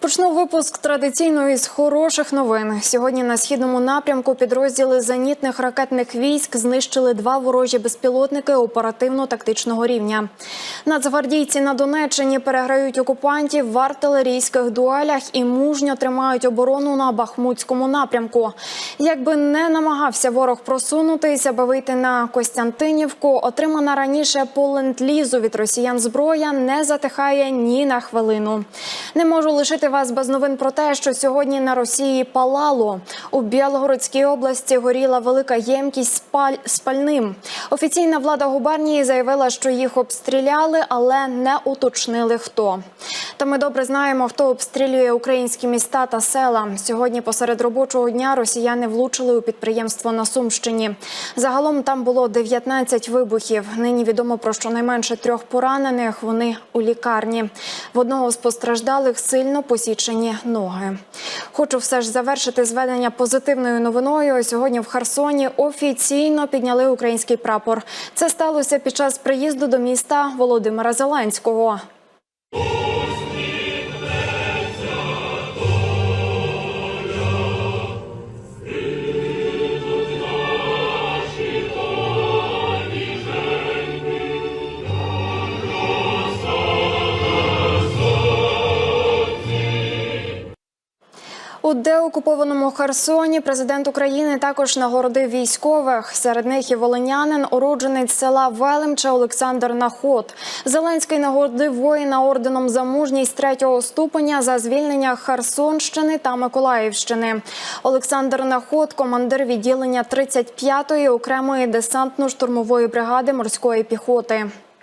Почну випуск традиційно із хороших новин. Сьогодні на східному напрямку підрозділи зенітних ракетних військ знищили два ворожі безпілотники оперативно-тактичного рівня. Нацгвардійці на Донеччині переграють окупантів в артилерійських дуелях і мужньо тримають оборону на Бахмутському напрямку. Якби не намагався ворог просунутись, аби вийти на Костянтинівку, отримана раніше по ленд-лізу від росіян зброя не затихає ні на хвилину. Не можу лишити вас без новин про те, що сьогодні на Росії палало. У Білгородській області горіла велика ємкість спаль... спальним. Офіційна влада губернії заявила, що їх обстріляли, але не уточнили хто. Та ми добре знаємо, хто обстрілює українські міста та села. Сьогодні посеред робочого дня росіяни влучили у підприємство на Сумщині. Загалом там було 19 вибухів. Нині відомо про щонайменше трьох поранених. Вони у лікарні. В одного з постраждалих сильно посічені ноги. Хочу все ж завершити зведення позитивною новиною. Сьогодні в Херсоні офіційно підняли український прапор. Це сталося під час приїзду до міста Володимира Зеленського. У деокупованому Херсоні президент України також нагородив військових. Серед них і волинянин, уродженець села Велимче Олександр Наход. Зеленський нагородив воїна орденом за мужність третього ступеня за звільнення Херсонщини та Миколаївщини. Олександр Наход, командир відділення 35-ї окремої десантно-штурмової бригади морської піхоти.